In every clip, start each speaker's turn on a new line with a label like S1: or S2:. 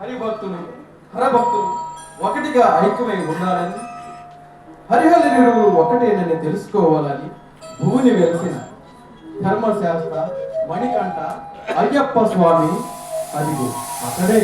S1: హరిభక్తులు హరభక్తులు ఒకటిగా ఐక్యమై ఉండాలని హరిహరులు ఒకటేనని తెలుసుకోవాలని భూమి వెలిసిన ధర్మశాస్త్ర మణికంఠ అయ్యప్ప స్వామి అది అక్కడే.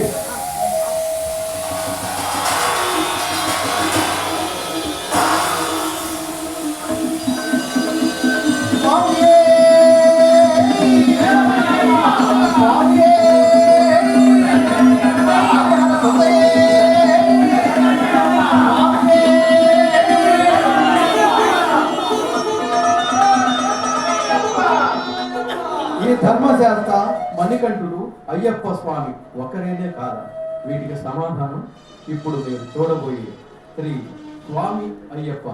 S1: అయ్యప్ప స్వామి ఒకరేనే వీటికి సమాధానం ఇప్పుడు మీరు చూడబోయే శ్రీ స్వామి అయ్యప్ప.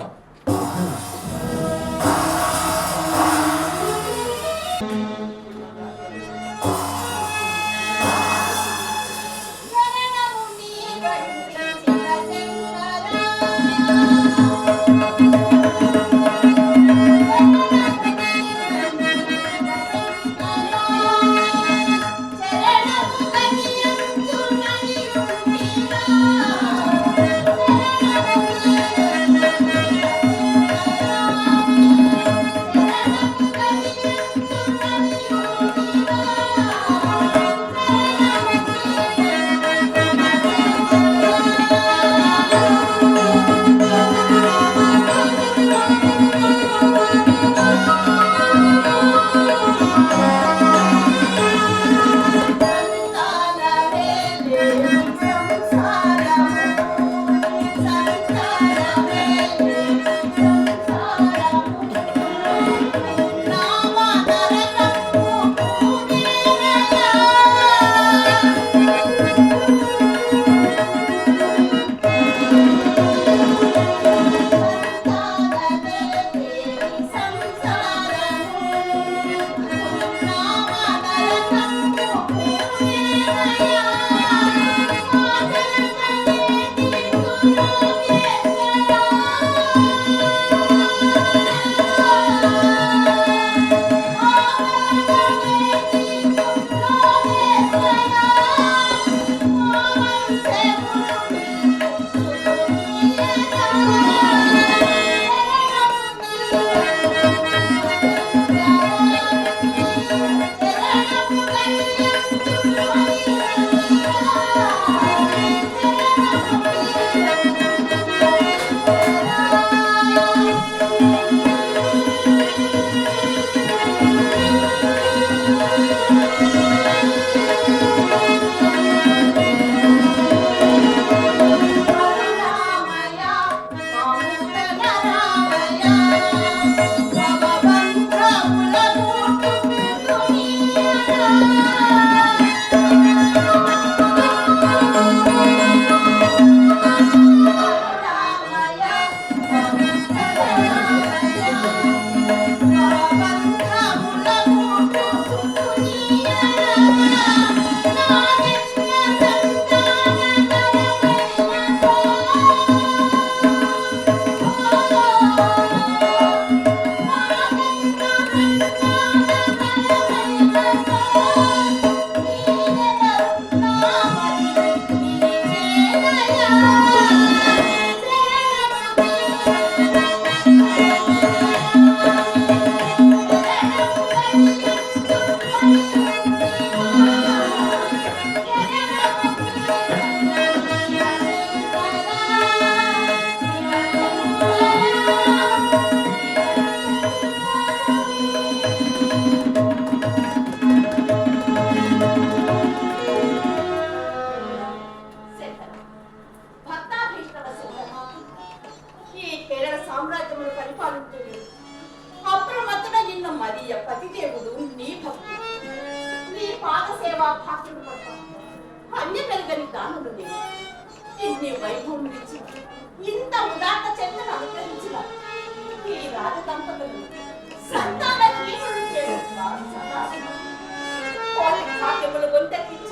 S2: Thank you.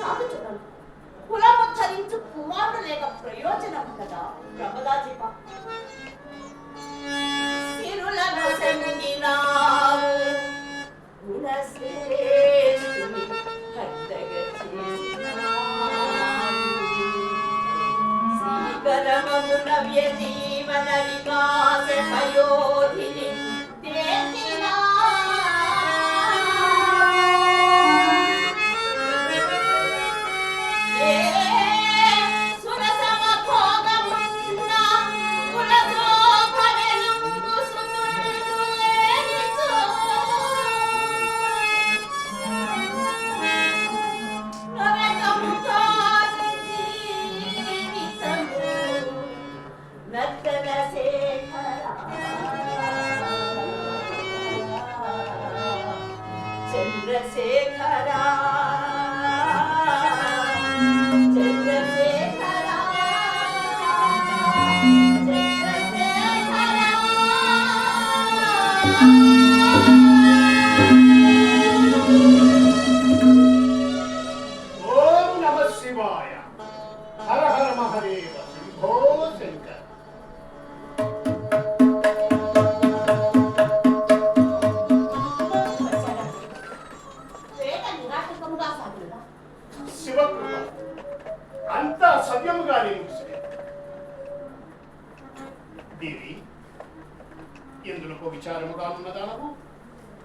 S2: సాగుచున్నను కులము ధరించు కుమారుడు లేక ప్రయోజనం కదా ప్రమదాజీప సిరులను సంగినావు
S3: వికాస పయోధిని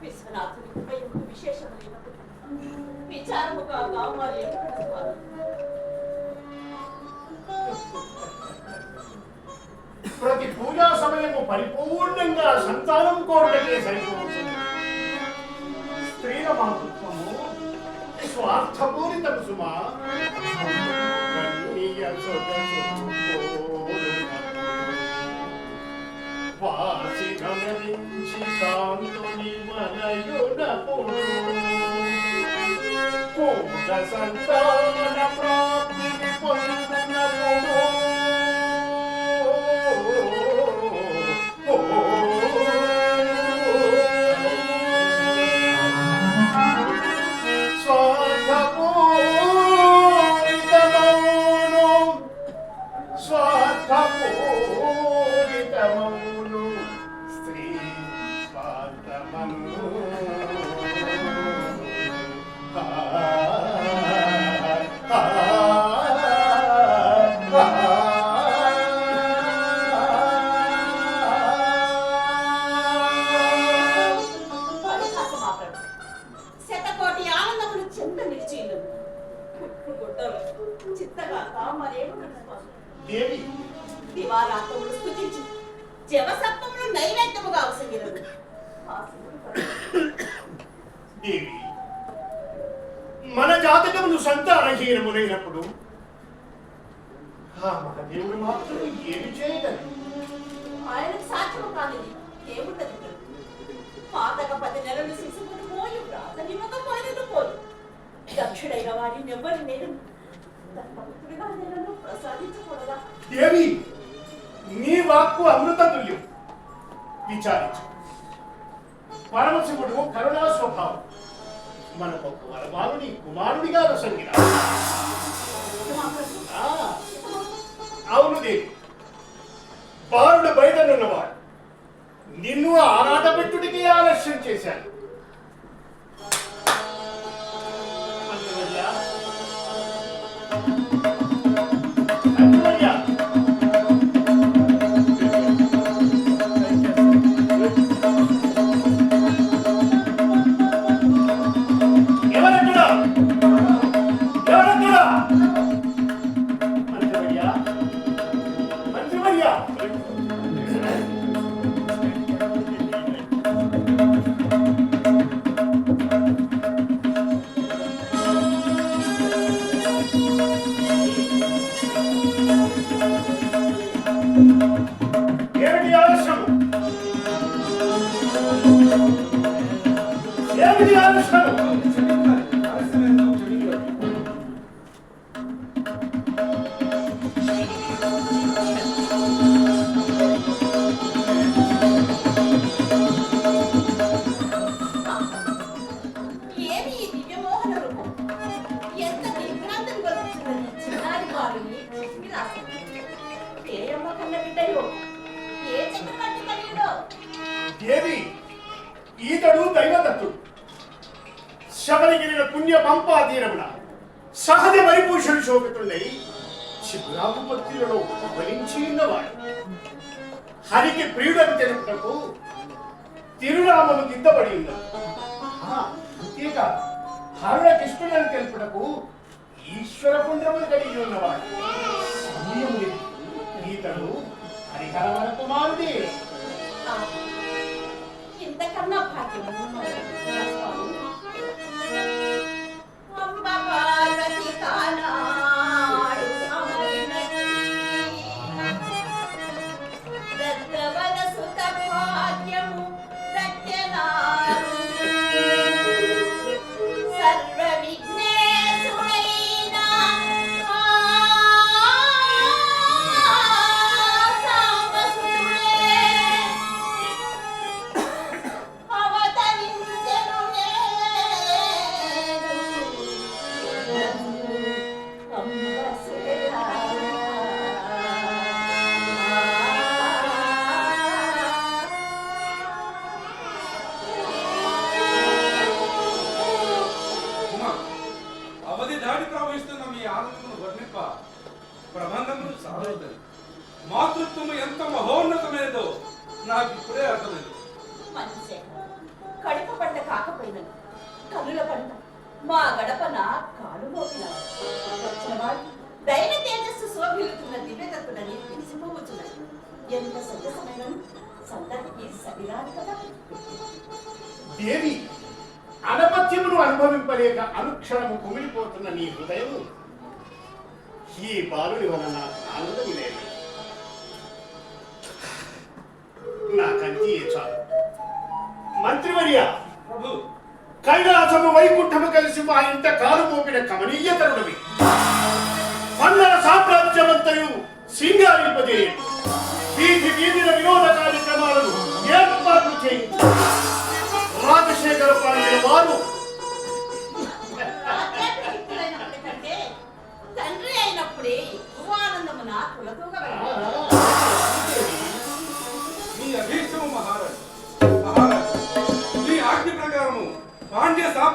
S2: విశ్వనాథుని కృపయకు విశేషమైనది విచారము కాగా మరి ఎక్కడ స్వామి
S3: ప్రతి పూజా సమయము పరిపూర్ణంగా సంతానం కోరటకే సరిపోతుంది స్త్రీల మాతృత్వము స్వార్థపూరితం సుమా కన్నీయ వాసి గమనించి కాంతుని మనయునపుడు పూజ సంతాన ప్రాప్తిని పొందినప్పుడు స్వార్థపూరితమౌను దేవి
S2: దివారాత్రములు స్థుతించి జవసత్వములు నైవేద్యముగా అవసగిరదు
S3: దేవి మన జాతకములు సంతానహీనములైనప్పుడు ఆ మహాదేవుడు మాత్రం ఏమి చేయగలరు
S2: ఆయనకు సాధ్యము ఇక్కడ? పాతక పది నెలలు పోయి దక్షుడైన వారిని ఎవరు నేను
S3: దేవి నీ వాక్కు అమృత తుల్యం విచారించు. పరమశివుడు కరుణా స్వభావం. మనకు ఒక వరబాలుని కుమారుడిగా రసంగిన అవును దేవి. బారుడు బయటనున్నవాడు నిన్ను ఆరాటపెట్టుడికి ఆలస్యం చేశాను. శోభితుడై ఉన్నవాడు హరికి ప్రియుడని తెలుపుటకు తిరునామము కిందపడి ఉన్నది అంతేకాదు హరుణ కృష్ణుడని తెలుపుటకు ఈశ్వర పుణ్యములు కలిగి ఉన్నవాడు. సమయము ఈతడు హరిహర మన కుమారుడే
S2: ఇంతకన్నా భాగ్యం ఉన్నది. పార్వతి కానాడు
S4: మా
S2: గడపన కాలు మోపిన. వచ్చినవాడు దైవ తేజస్సు శోభిల్లుతున్న దివ్యతత్తులని తెలిసిపోవచ్చున్నది ఎంత సత్యసమైన సందర్భకి సరిరాదు కదా.
S3: దేవి అనపత్యమును అనుభవింపలేక అనుక్షణము కుమిలిపోతున్న నీ హృదయం ఈ బాలుడి వలన ఆనందం నా కంటి చాలు. మంత్రివర్య కైలాసము వైకుంఠము కలిసి మా ఇంట కాలు మోపిన కమనీయ తరుణమి పన్నర సామ్రాజ్యమంతయు సింగారింపజేయ వీధి వీధిన వినోద కార్యక్రమాలను ఏర్పాట్లు చేయించు రాజశేఖర పాండే వారు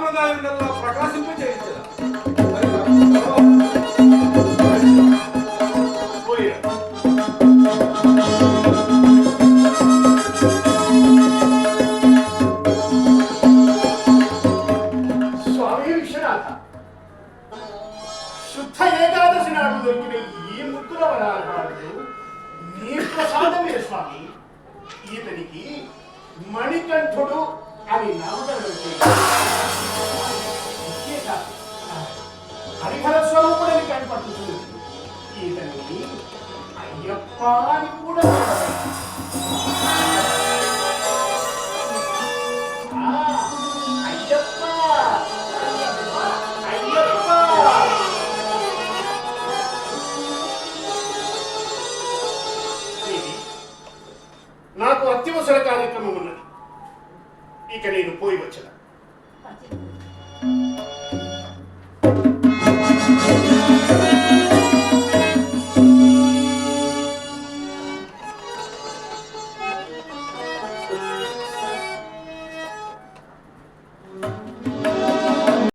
S4: సాంప్రదాయం గల్లా ప్రకాశింపజేయించదా మరి
S3: శుద్ధ ఏకాదశి నాడు దొరికిన ఈ ముద్దుల వరాలు నీ ప్రసాదమే స్వామి. ఈతనికి మణికంఠుడు అని నామకరణం చేయాలి ఇంతేకాదు, హరిహర స్వరూపుడని కనపడుతుంది ఈతని అయ్యప్ప అని కూడా